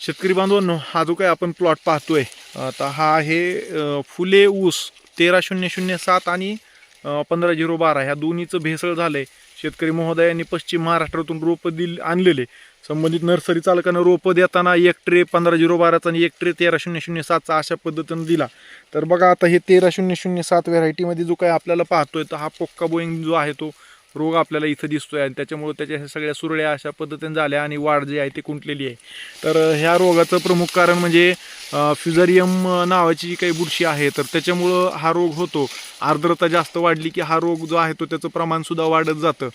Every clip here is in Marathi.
शेतकरी बांधवांनो हा जो काही आपण प्लॉट पाहतोय आता हा आहे फुले ऊस तेरा शून्य शून्य सात आणि पंधरा झिरो बारा. ह्या दोन्हीचं भेसळ झालंय. शेतकरी महोदयांनी पश्चिम महाराष्ट्रातून रोपं दिल आणलेले. संबंधित नर्सरी चालकानं रोपं देताना एक ट्रे पंधरा झिरो बाराचा आणि एक ट्रे तेरा शून्य शून्य सातचा अशा पद्धतीनं दिला. तर बघा आता हे तेरा शून्य शून्य सात व्हेरायटीमध्ये जो काही आपल्याला पाहतोय तर हा पोक्का बोईंग जो आहे तो रोग आपल्याला इथं दिसतोय आणि त्याच्यामुळे त्याच्या ह्या सगळ्या सुरळ्या अशा पद्धतीने झाल्या आणि वाढ जी आहे ती कुंटलेली आहे. तर ह्या रोगाचं प्रमुख कारण म्हणजे फ्युझारियम नावाची जी काही बुरशी आहे तर त्याच्यामुळं हा रोग होतो. आर्द्रता जास्त वाढली की हा रोग जो आहे तो त्याचं प्रमाणसुद्धा वाढत जातं.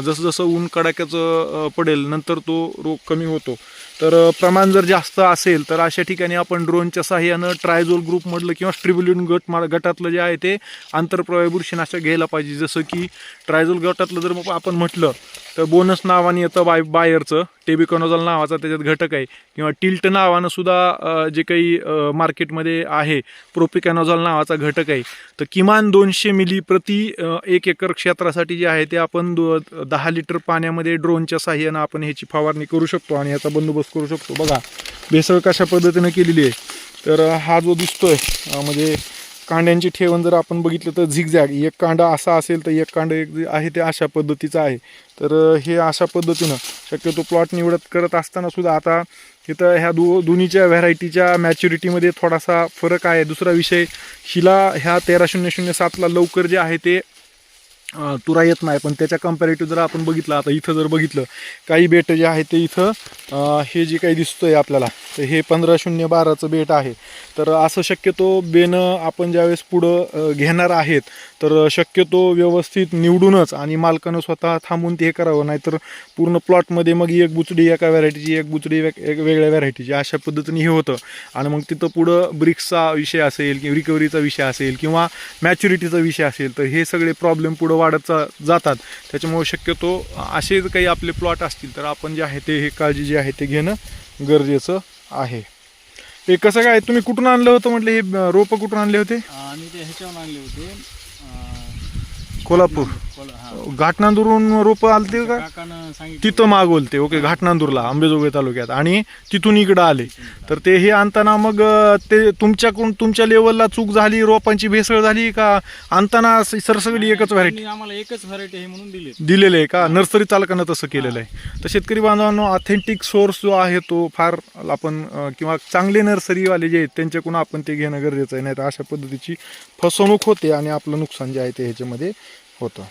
जसं जसं ऊन कडाक्याचं पडेल नंतर तो रोग कमी होतो. तर प्रमाण जर जास्त असेल तर अशा ठिकाणी आपण ड्रोनच्या सहाय्यानं ट्रायझोल ग्रुपमधलं किंवा स्ट्रिब्युलिन गट गटातलं जे आहे ते आंतरप्रवाही बुरशीनाशक घ्यायला पाहिजे. जसं की ट्रायझोल गटातलं जर आपण म्हटलं तर बोनस नावाने येतं बाय बायरचं. टेबिकॉनोझॉल नावाचा त्याच्यात घटक आहे. किंवा टिल्ट नावानं सुद्धा जे काही मार्केटमध्ये आहे प्रोपिकॅनोझॉल नावाचा घटक आहे. तर किमान दोनशे मिली प्रति एक एकर क्षेत्रासाठी जे आहे ते आपण दो दहा लिटर पाण्यामध्ये ड्रोनच्या साह्यानं आपण ह्याची फवारणी करू शकतो आणि याचा बंदोबस्त करू शकतो. बघा भेसळ कशा पद्धतीनं केलेली आहे? तर हा जो दिसतोय म्हणजे कांड्यांची ठेवण जर आपण बघितलं तर झिगझॅग एक कांडा असा असेल तर एक कांड एक आहे ते अशा पद्धतीचं आहे. तर हे अशा पद्धतीनं शक्यतो प्लॉट निवडत करत असताना सुद्धा आता इथं ह्या दो दोन्हीच्या व्हरायटीच्या मॅच्युरिटीमध्ये थोडासा फरक आहे. दुसरा विषय हिला ह्या तेरा शून्य शून्य सातला लवकर जे आहे ते तुरा येत नाही. पण त्याच्या कम्पॅरेटिव्ह जर आपण बघितलं आता इथं जर बघितलं काही बेट जे आहे ते इथं हे जे काही दिसतंय आपल्याला तर हे पंधरा शून्य बाराचं बेट आहे. तर असं शक्यतो बेनं आपण ज्यावेळेस पुढं घेणार आहेत तर शक्यतो व्यवस्थित निवडूनच आणि मालकानं स्वतः थांबून ते हे करावं. नाहीतर पूर्ण प्लॉटमध्ये मग एक बुचडी एका व्हरायटीची एक बुचडी वेग- एक वेगळ्या व्हरायटीची. अशा पद्धतीने हे होतं. आणि मग तिथं पुढं ब्रिक्सचा विषय असेल किंवा रिकव्हरीचा विषय असेल किंवा मॅच्युरिटीचा विषय असेल तर हे सगळे प्रॉब्लेम पुढं वाढत जातात. त्याच्यामुळे शक्यतो असे काही आपले प्लॉट असतील तर आपण जे आहे ते हे काळजी जी आहे ते घेणं गरजेचं आहे. हे कसं काय तुम्ही कुठून आणलं होतं म्हटलं हे रोपं कुठून आणले होते? आम्ही ते ह्याच्यावरून आणले होते. कोल्हापूर. कोल-. घाटनांदूरून रोपं आलते का? काकानं सांगितलं. तिथं मागवलते. ओके घाटनांदूरला आंबेजोगाई तालुक्यात. आणि तिथून इकडं आले. तर ते हे आणताना मग अं, ते तुमच्याकडून तुमच्या लेवलला चूक झाली रोपांची भेसळ झाली का? आणताना स- सरसगडी एकच व्हरायटी त्यांनी आम्हाला एकच व्हरायटी आहे म्हणून दिली दिलेलं आहे का? नर्सरी चालकानं तसं केलेलं आहे. तर शेतकरी बांधवांनो ऑथेंटिक सोर्स जो आहे तो फार आपण अं, किंवा चांगले नर्सरीवाले जे आहेत त्यांच्याकडून आपण ते घेणं गरजेचं आहे. नाही तर अशा पद्धतीची फसवणूक होते आणि आपलं नुकसान जे आहे ते ह्याच्यामध्ये होतं.